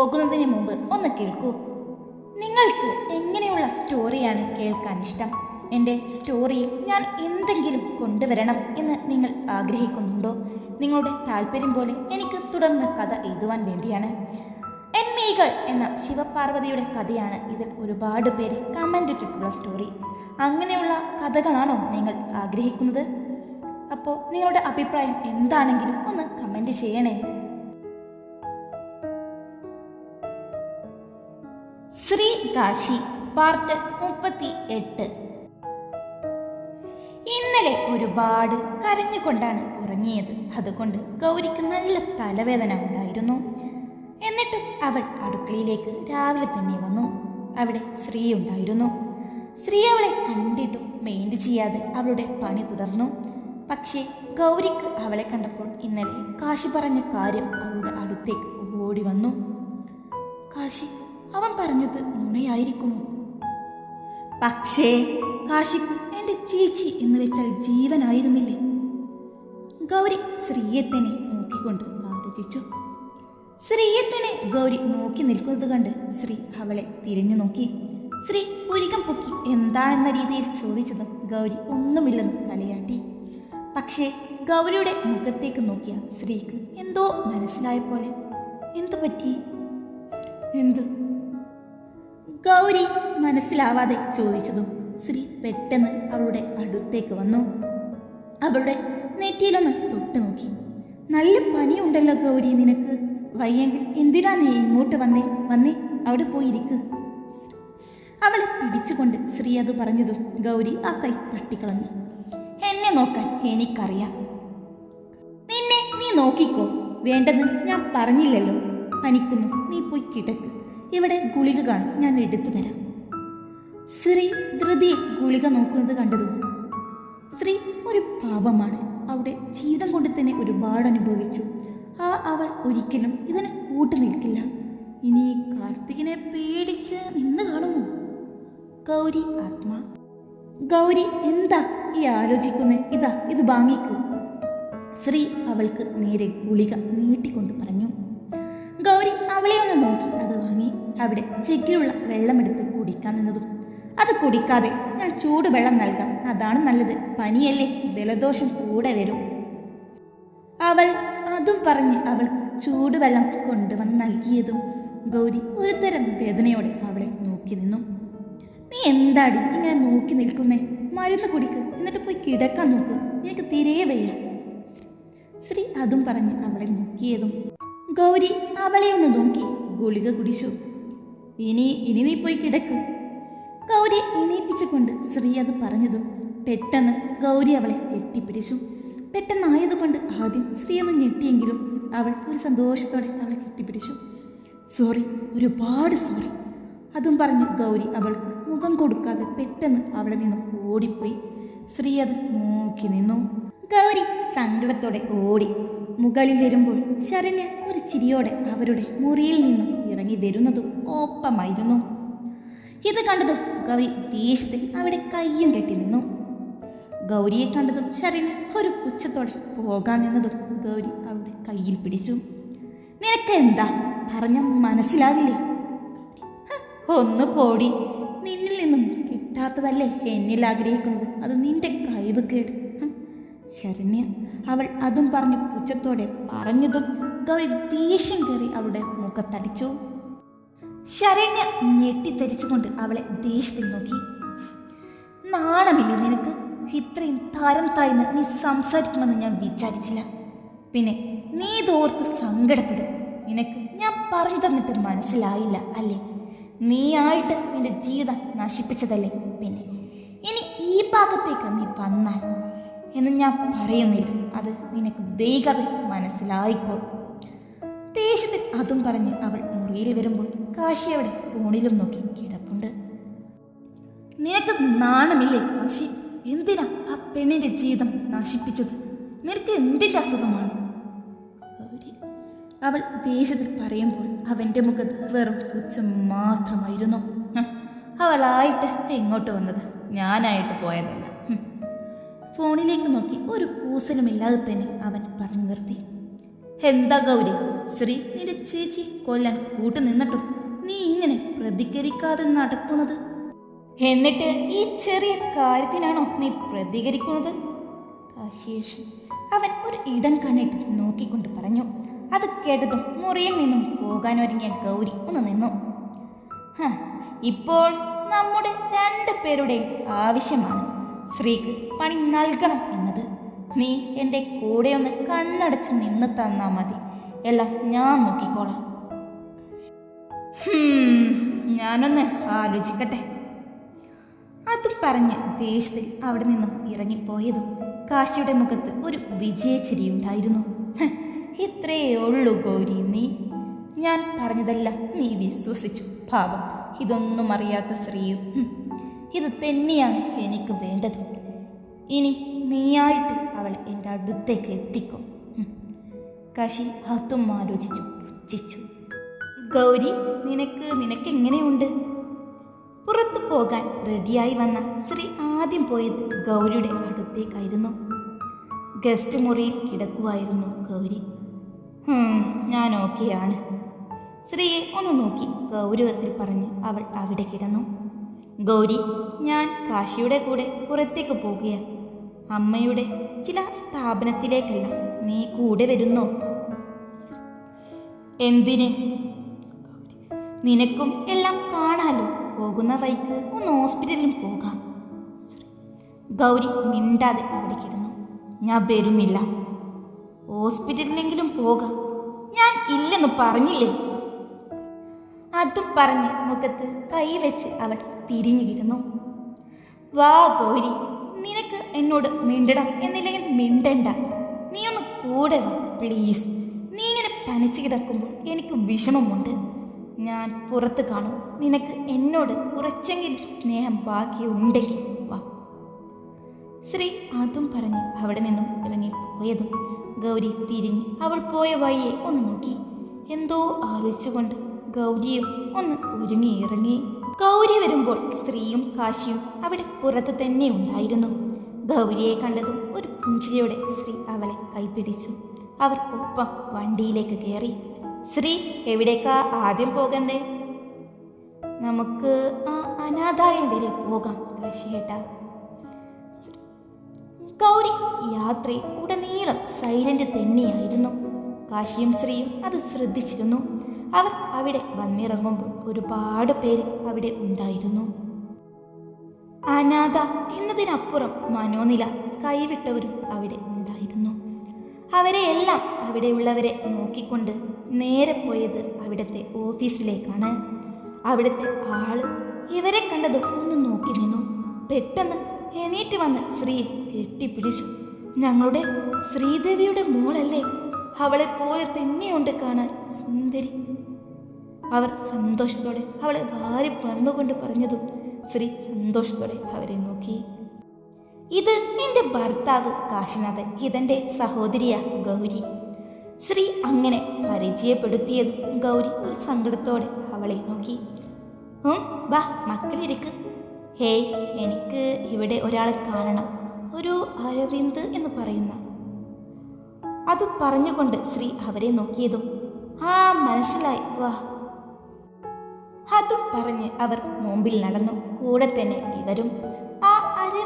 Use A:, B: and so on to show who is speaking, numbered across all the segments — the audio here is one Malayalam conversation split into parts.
A: പോകുന്നതിന് മുമ്പ് ഒന്ന് കേൾക്കൂ. നിങ്ങൾക്ക് എങ്ങനെയുള്ള സ്റ്റോറിയാണ് കേൾക്കാൻ ഇഷ്ടം? എന്റെ സ്റ്റോറിയിൽ ഞാൻ എന്തെങ്കിലും കൊണ്ടുവരണം എന്ന് നിങ്ങൾ ആഗ്രഹിക്കുന്നുണ്ടോ? നിങ്ങളുടെ താല്പര്യം പോലെ എനിക്ക് തുടർന്ന് കഥ എഴുതുവാൻ വേണ്ടിയാണ്. എന്മീകൾ എന്ന ശിവപാർവതിയുടെ കഥയാണ് ഇതിൽ ഒരുപാട് പേര് കമന്റ് ഇട്ടിട്ടുള്ള സ്റ്റോറി അങ്ങനെയുള്ള കഥകളാണോ നിങ്ങൾ ആഗ്രഹിക്കുന്നത്? അപ്പോൾ നിങ്ങളുടെ അഭിപ്രായം എന്താണെങ്കിലും ഒന്ന് കമന്റ് ചെയ്യണേ. ശ്രീ കാശി പാർട്ട് മുപ്പത്തി എട്ട് ഇന്നലെ ഒരുപാട് കരഞ്ഞുകൊണ്ടാണ് ഉറങ്ങിയത്. അതുകൊണ്ട് ഗൗരിക്ക് നല്ല തലവേദന ഉണ്ടായിരുന്നു. എന്നിട്ടും അവൾ അടുക്കളയിലേക്ക് രാവിലെ തന്നെ വന്നു. അവിടെ ശ്രീ ഉണ്ടായിരുന്നു. ശ്രീ അവളെ കണ്ടിട്ടും മെയിന്റ് ചെയ്യാതെ അവളുടെ പണി തുടർന്നു. പക്ഷേ ഗൗരിക്ക് അവളെ കണ്ടപ്പോൾ ഇന്നലെ കാശി പറഞ്ഞ കാര്യം അവളുടെ അടുത്തേക്ക് ഓടി വന്നു. കാശി അവൻ പറഞ്ഞത് നുണയായിരിക്കുമോ? പക്ഷേ കാശിക്ക് എന്റെ ചേച്ചി എന്ന് വെച്ചാൽ ജീവനായിരുന്നില്ലേ? ഗൗരി ശ്രീയത്തിനെ നോക്കിക്കൊണ്ട് ആലോചിച്ചു. ശ്രീയത്തിനെ ഗൗരി നോക്കി നിൽക്കുന്നത് കണ്ട് ശ്രീ അവളെ തിരിഞ്ഞു നോക്കി. ശ്രീ പുരികം പൊക്കി എന്താണെന്ന രീതിയിൽ ചോദിച്ചതും ഗൗരി ഒന്നുമില്ലെന്ന് തലയാട്ടി. പക്ഷേ ഗൗരിയുടെ മുഖത്തേക്ക് നോക്കിയ ശ്രീക്ക് എന്തോ മനസ്സിലായ പോലെ. എന്തു പറ്റി? എന്ത്? ഗൗരി മനസ്സിലാവാതെ ചോദിച്ചതും ശ്രീ പെട്ടെന്ന് അവളുടെ അടുത്തേക്ക് വന്നു. അവളുടെ നെറ്റിയിലൊന്ന് തൊട്ടു നോക്കി. നല്ല പനിയുണ്ടല്ലോ ഗൗരി നിനക്ക്. വയ്യെങ്കിൽ എന്തിനാ നീ ഇങ്ങോട്ട് വന്നേ? വന്നേ അവിടെ പോയി ഇരിക്ക്. അവളെ പിടിച്ചുകൊണ്ട് ശ്രീ അത് പറഞ്ഞതും ഗൗരി ആ കൈ തട്ടിക്കളഞ്ഞു. എന്നെ നോക്കാൻ എനിക്കറിയാം. നിന്നെ നീ നോക്കിക്കോ. വേണ്ടെന്ന് ഞാൻ പറഞ്ഞില്ലല്ലോ. പനിക്കുന്നു. നീ പോയി കിടക്ക്. ഇവിടെ ഗുളിക കാണും. ഞാൻ എടുത്തു തരാം. ശ്രീ ധൃതി ഗുളിക നോക്കുന്നത് കണ്ടതും? ശ്രീ ഒരു പാപമാണ് അവിടെ ജീവിതം കൊണ്ട് തന്നെ ഒരുപാട് അനുഭവിച്ചു. ആ അവൾ ഒരിക്കലും ഇതിന് കൂട്ടു നിൽക്കില്ല. ഇനി കാർത്തികിനെ പേടിച്ച് നിന്ന് കാണുമോ? ഗൗരി ആത്മാ. ഗൗരി എന്താ ഈ ആലോചിക്കുന്നേ? ഇതാ ഇത് വാങ്ങിക്കൂ. ശ്രീ അവൾക്ക് നേരെ ഗുളിക നീട്ടിക്കൊണ്ട് പറഞ്ഞു. ഗൗരി അവളെ ഒന്ന് നോക്കി അത് വാങ്ങി. അവിടെ ജഗ്ഗിലുള്ള വെള്ളമെടുത്ത് കുടിക്കാൻ നിന്നതും അത് കുടിക്കാതെ ഞാൻ ചൂടുവെള്ളം നൽകാം. അതാണ് നല്ലത്. പനിയല്ലേ? ജലദോഷം കൂടെ വരും. അവൾ അതും പറഞ്ഞ് അവൾക്ക് ചൂടുവെള്ളം കൊണ്ടുവന്ന് നൽകിയതും ഗൗരി ഒരുതരം വേദനയോടെ അവളെ നോക്കി നിന്നു. നീ എന്താടി ഇങ്ങനെ നോക്കി നിൽക്കുന്നേ? മരുന്ന് കുടിക്ക്. എന്നിട്ട് പോയി കിടക്കാൻ നോക്ക്. നിനക്ക് തീരെ വയ്യ. ശ്രീ അതും പറഞ്ഞ് അവളെ നോക്കിയതും ഗൗരി അവളെ ഒന്ന് നോക്കി ഗുളിക കുടിച്ചു. ഇനി ഇനി നീ പോയി കിടക്ക്. ഗൗരി എണീപ്പിച്ചുകൊണ്ട് ശ്രീ അത് പറഞ്ഞതും പെട്ടെന്ന് ഗൗരി അവളെ കെട്ടിപ്പിടിച്ചു. പെട്ടെന്നായതുകൊണ്ട് ആദ്യം ശ്രീ ഒന്ന് ഞെട്ടിയെങ്കിലും അവൾ ഒരു സന്തോഷത്തോടെ അവളെ കെട്ടിപ്പിടിച്ചു. സോറി ഒരുപാട് സോറി അതും പറഞ്ഞ് ഗൗരി അവൾക്ക് മുഖം കൊടുക്കാതെ പെട്ടെന്ന് അവളെ നിന്ന് ഓടിപ്പോയി. ശ്രീ അത് നോക്കി നിന്നു. ഗൗരി സങ്കടത്തോടെ ഓടി. മുകളിൽ വരുമ്പോൾ ശരണ്യ ഒരു ചിരിയോടെ അവരുടെ മുറിയിൽ നിന്നും ഇറങ്ങി വരുന്നതും ഒപ്പമായിരുന്നു. ഇത് കണ്ടതും ഗൗരി ദേഷ്യത്തിൽ അവിടെ കയ്യും കെട്ടി നിന്നു. ഗൗരിയെ കണ്ടതും ശരണ്യ ഒരു പുച്ഛത്തോടെ പോകാൻ നിന്നതും ഗൗരി അവളുടെ കയ്യിൽ പിടിച്ചു. നിനക്ക് എന്താ? പറഞ്ഞ മനസ്സിലാവില്ലേ? ഒന്ന് പോടി. നിന്നിൽ നിന്നും കിട്ടാത്തതല്ലേ എന്നിൽ ആഗ്രഹിക്കുന്നത്? അത് നിന്റെ കഴിവ് കേട്. ശരണ്യ അവൾ അതും പറഞ്ഞു പുച്ഛത്തോടെ പറഞ്ഞതും ഗൗരി ദേഷ്യം കയറി അവളുടെ മുഖത്തടിച്ചു. ശരണ്യ ഞെട്ടിത്തെരിച്ചുകൊണ്ട് അവളെ ദേഷ്യത്തിൽ നോക്കി. നാണമില്ലേ നിനക്ക്? ഇത്രയും തരം താഴ്ന്ന് നീ സംസാരിക്കുമെന്ന് ഞാൻ വിചാരിച്ചില്ല. പിന്നെ നീ തോർത്ത് സങ്കടപ്പെടും. നിനക്ക് ഞാൻ പറഞ്ഞു തന്നിട്ട് മനസ്സിലായില്ല അല്ലേ? നീ ആയിട്ട് നിന്റെ ജീവിതം നശിപ്പിച്ചതല്ലേ? പിന്നെ ഇനി ഈ ഭാഗത്തേക്ക് നീ വന്നാൽ എന്ന് ഞാൻ പറയുന്നില്ല. അത് നിനക്ക് വേഗത മനസ്സിലായിക്കോളും. ദേഷ്യത്തിൽ അതും പറഞ്ഞ് അവൾ മുറിയിൽ വരുമ്പോൾ കാശി അവിടെ ഫോണിലും നോക്കി കിടപ്പുണ്ട്. നിനക്ക് നാണമില്ലേ കാശി? എന്തിനാ ആ പെണ്ണിന്റെ ജീവിതം നശിപ്പിച്ചത്? നിനക്ക് എന്തിന്റെ അസുഖമാണ്? അവൾ ദേഷ്യത്തിൽ പറയുമ്പോൾ അവന്റെ മുഖത്ത് വെറും പുച്ഛം മാത്രമായിരുന്നു. അവളായിട്ട് ഇങ്ങോട്ട് വന്നത്? ഞാനായിട്ട് പോയതല്ല. ഫോണിലേക്ക് നോക്കി ഒരു കൂസലുമില്ലാതെ തന്നെ അവൻ പറഞ്ഞു നിർത്തി. എന്താ ഗൗരി? ശ്രീ നിന്റെ ചേച്ചി കൊല്ലാൻ കൂട്ടു നിന്നിട്ടും നീ ഇങ്ങനെ പ്രതികരിക്കാതെ നടക്കുന്നത്? എന്നിട്ട് ഈ ചെറിയ കാര്യത്തിനാണോ നീ പ്രതികരിക്കുന്നത്? കാശേഷ് അവൻ ഒരു ഇടം കണ്ണിട്ട് നോക്കിക്കൊണ്ട് പറഞ്ഞു. അത് കേട്ടതും മുറിയിൽ നിന്നും പോകാനൊരുങ്ങിയ ഗൗരി ഒന്ന് നിന്നു. ഇപ്പോൾ നമ്മുടെ രണ്ടു പേരുടെയും ആവശ്യമാണ് സ്ത്രീക്ക് പണി നൽകണം എന്നത്. നീ എന്റെ കൂടെ ഒന്ന് കണ്ണടച്ച് നിന്ന് തന്നാ മതി. എല്ലാം ഞാൻ നോക്കിക്കോളാം. ഞാനൊന്ന് ആലോചിക്കട്ടെ. അത് പറഞ്ഞ് ദേശത്തിൽ അവിടെ നിന്നും ഇറങ്ങിപ്പോയതും കാശിയുടെ മുഖത്ത് ഒരു വിജയച്ചിരിയുണ്ടായിരുന്നു ഇത്രയേ ഉള്ളൂ ഗൗരി നീ. ഞാൻ പറഞ്ഞതെല്ലാം നീ വിശ്വസിച്ചു. പാപം ഇതൊന്നും അറിയാത്ത സ്ത്രീയും. ഇത് തന്നെയാണ് എനിക്ക് വേണ്ടത്. ഇനി നീയായിട്ട് അവൾ എന്റെ അടുത്തേക്ക് എത്തിക്കും. കാശി അതും ആലോചിച്ചു പുച്ഛിച്ചു. ഗൗരി നിനക്ക് നിനക്ക് എങ്ങനെയുണ്ട് പുറത്തു പോകാൻ റെഡിയായി വന്ന ശ്രീ ആദ്യം പോയത് ഗൗരിയുടെ അടുത്തേക്കായിരുന്നു. ഗസ്റ്റ് മുറിയിൽ കിടക്കുമായിരുന്നു ഗൗരി. "ഹും, ഞാൻ ഓക്കെയാണ്. ശ്രീയെ ഒന്ന് നോക്കി ഗൗരവത്തിൽ പറഞ്ഞ് അവൾ അവിടെ കിടന്നു. ഗൗരി ഞാൻ കാശിയുടെ കൂടെ പുറത്തേക്ക് പോകുകയാണ് അമ്മയുടെ ചില സ്ഥാപനത്തിലേക്കല്ല നീ കൂടെ വരുന്നോ? എന്തിന്? നിനക്കും എല്ലാം കാണാലോ. പോകുന്ന വൈക്ക് ഒന്ന് ഹോസ്പിറ്റലിലും പോകാം. ഗൗരി മിണ്ടാതെ കിടന്നു. ഞാൻ വരുന്നില്ല. ഹോസ്പിറ്റലിലെങ്കിലും പോകാം. ഞാൻ ഇല്ലെന്ന് പറഞ്ഞില്ലേ? അതും പറഞ്ഞ് മുഖത്ത് കൈവച്ച് അവൾ തിരിഞ്ഞു കിടന്നു. വാ ഗൗരി നിനക്ക് എന്നോട് മിണ്ടണം എന്നില്ലെങ്കിൽ മിണ്ടണ്ട. നീ ഒന്ന് കൂടെ വാ പ്ലീസ് പനിച്ചു കിടക്കുമ്പോൾ എനിക്ക് വിഷമമുണ്ട്. ഞാൻ പുറത്ത് കാണും. നിനക്ക് എന്നോട് കുറച്ചെങ്കിലും സ്നേഹം ബാക്കിയുണ്ടെങ്കിൽ വാ. ശ്രീ അതും പറഞ്ഞ് അവിടെ നിന്നും ഇറങ്ങിപ്പോയതും ഗൗരി തിരിഞ്ഞ് അവൾ പോയ വഴിയെ ഒന്ന് നോക്കി. എന്തോ ആലോചിച്ചുകൊണ്ട് ഗൗരിയും ഒന്ന് ഒരുങ്ങി ഇറങ്ങി. ഗൗരി വരുമ്പോൾ സ്ത്രീയും കാശിയും അവിടെ പുറത്ത് തന്നെ ഉണ്ടായിരുന്നു. ഗൗരിയെ കണ്ടതും ഒരു പുഞ്ചിരിയോടെ ശ്രീ അവളെ കൈപിടിച്ചു. അവർ ഒപ്പം വണ്ടിയിലേക്ക് കയറി ശ്രീ എവിടേക്കാ ആദ്യം പോകണ്ടേ? നമുക്ക് ആ അനാഥാലയം വരെ പോകാം കാശിയേട്ട. ഗൗരി യാത്ര ഉടനീളം സൈലന്റ് തന്നെയായിരുന്നു. കാശിയും ശ്രീയും അത് ശ്രദ്ധിച്ചിരുന്നു. അവർ അവിടെ വന്നിറങ്ങുമ്പോൾ ഒരുപാട് പേര് അവിടെ ഉണ്ടായിരുന്നു. അനാഥ എന്നതിനപ്പുറം മനോനില കൈവിട്ടവരും അവിടെ അവരെ എല്ലാം അവിടെയുള്ളവരെ നോക്കിക്കൊണ്ട് നേരെ പോയത് അവിടുത്തെ ഓഫീസിലേക്കാണ്. അവിടുത്തെ ആൾ ഇവരെ കണ്ടതും ഒന്ന് നോക്കി നിന്നു. പെട്ടെന്ന് എണീറ്റ് വന്ന് ശ്രീയെ കെട്ടിപ്പിടിച്ചു. ഞങ്ങളുടെ ശ്രീദേവിയുടെ മോളല്ലേ? അവളെ പോലെ തന്നെയുണ്ട് കാണാൻ സുന്ദരി. അവർ സന്തോഷത്തോടെ അവളെ വാരി പറന്നുകൊണ്ട് പറഞ്ഞതും ശ്രീ സന്തോഷത്തോടെ അവരെ നോക്കി. ഇത് എന്റെ ഭർത്താവ് കാശിനാഥൻ ഇതെന്റെ സഹോദരിയ ഗൗരി. ശ്രീ അങ്ങനെ പരിചയപ്പെടുത്തിയത് ഗൗരി ഒരു സങ്കടത്തോടെ അവളെ നോക്കി. ഉം വാ മക്കളിരിക്ക്. ഹേയ് എനിക്ക് ഇവിടെ ഒരാളെ കാണണം. ഒരു അരവിന്ദ് എന്ന് പറയുന്ന. അത് പറഞ്ഞുകൊണ്ട് ശ്രീ അവരെ നോക്കിയതും. ആ മനസ്സിലായി വാ. അതും പറഞ്ഞ് അവർ മുമ്പിൽ നടന്നു. കൂടെ തന്നെ ഇവരും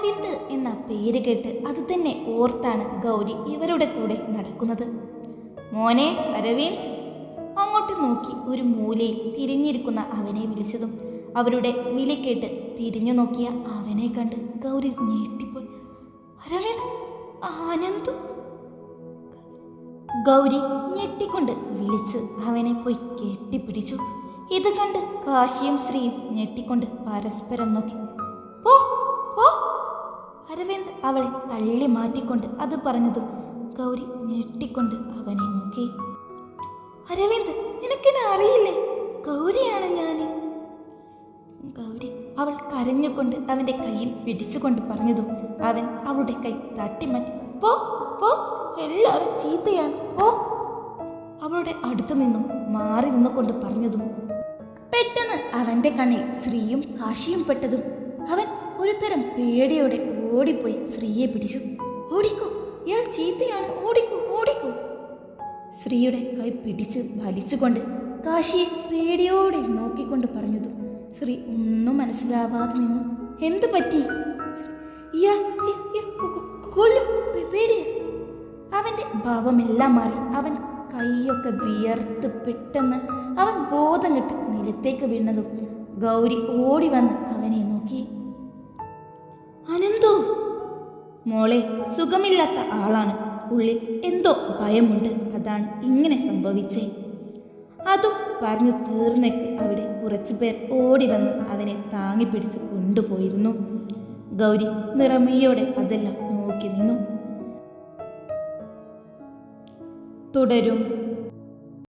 A: അരവിന്ദ് എന്ന പേര് കേട്ട് അത് തന്നെ ഓർത്താണ് ഗൗരി ഇവരുടെ കൂടെ നടക്കുന്നത്. മോനെ അരവിന്ദ്. അങ്ങോട്ട് നോക്കി ഒരു മൂലയിൽ തിരിഞ്ഞിരിക്കുന്ന അവനെ വിളിച്ചതും അവരുടെ വിളി കേട്ട് തിരിഞ്ഞു നോക്കിയ അവനെ കണ്ട് ഗൗരി ഞെട്ടിപ്പോയി. അരവിന്ദ് ആനന്ദു. ഗൗരി ഞെട്ടിക്കൊണ്ട് വിളിച്ച് അവനെ പോയി കെട്ടിപ്പിടിച്ചു. ഇത് കണ്ട് കാശിയും ശ്രീയും ഞെട്ടിക്കൊണ്ട് പരസ്പരം നോക്കി. പോ അരവിന്ദ് അവളെ തള്ളി മാറ്റിക്കൊണ്ട് അത് പറഞ്ഞതും ഗൗരി ഞെട്ടിക്കൊണ്ട് അവനെ നോക്കി. അരവിന്ദ് നിനക്കെന്നെ അറിയില്ലേ? ഗൗരിയാണ് ഞാൻ ഗൗരി അവൾ കരഞ്ഞുകൊണ്ട് അവന്റെ കയ്യിൽ പിടിച്ചുകൊണ്ട് പറഞ്ഞതും അവൻ അവളുടെ കൈ തട്ടിമാറ്റി പോ പോ എല്ലാവരും ചീത്തയാണ് പോ. അവളുടെ അടുത്തു നിന്നും മാറി നിന്നുകൊണ്ട് പറഞ്ഞതും പെട്ടെന്ന് അവന്റെ കണ്ണിൽ ശ്രീയും കാശിയും പെട്ടതും അവൻ ഒരുതരം പേടിയോടെ ഓടിപ്പോയി. ശ്രീയെ പിടിച്ചു. ഓടിക്കോ. ഇയാൾ ചീത്തയാണ്. ഓടിക്കോ. ഓടിക്കോ. ശ്രീയുടെ കൈ പിടിച്ച് വലിച്ചുകൊണ്ട് കാശിയെ പേടിയോടെ നോക്കിക്കൊണ്ട് പറഞ്ഞതു. ശ്രീ ഒന്നും മനസ്സിലാവാതെ നിന്നു. എന്തു പറ്റി? അവന്റെ ഭാവമെല്ലാം മാറി. അവൻ കൈയൊക്കെ വിയർത്ത് പെട്ടെന്ന് അവൻ ബോധം കെട്ട് നിലത്തേക്ക് വീണതും ഗൗരി ഓടി വന്ന് അവനെ നോക്കി. അനന്തോ? മോളെ സുഖമില്ലാത്ത ആളാണ്. ഉള്ളിൽ എന്തോ ഭയമുണ്ട്. അതാണ് ഇങ്ങനെ സംഭവിച്ചേ. അതും പറഞ്ഞു തീർന്നേക്ക് അവിടെ കുറച്ചു പേർ ഓടി വന്ന് അവനെ താങ്ങിപ്പിടിച്ച് കൊണ്ടുപോയിരുന്നു. ഗൗരി നിറമയോടെ അതെല്ലാം നോക്കി നിന്നു. തുടരും.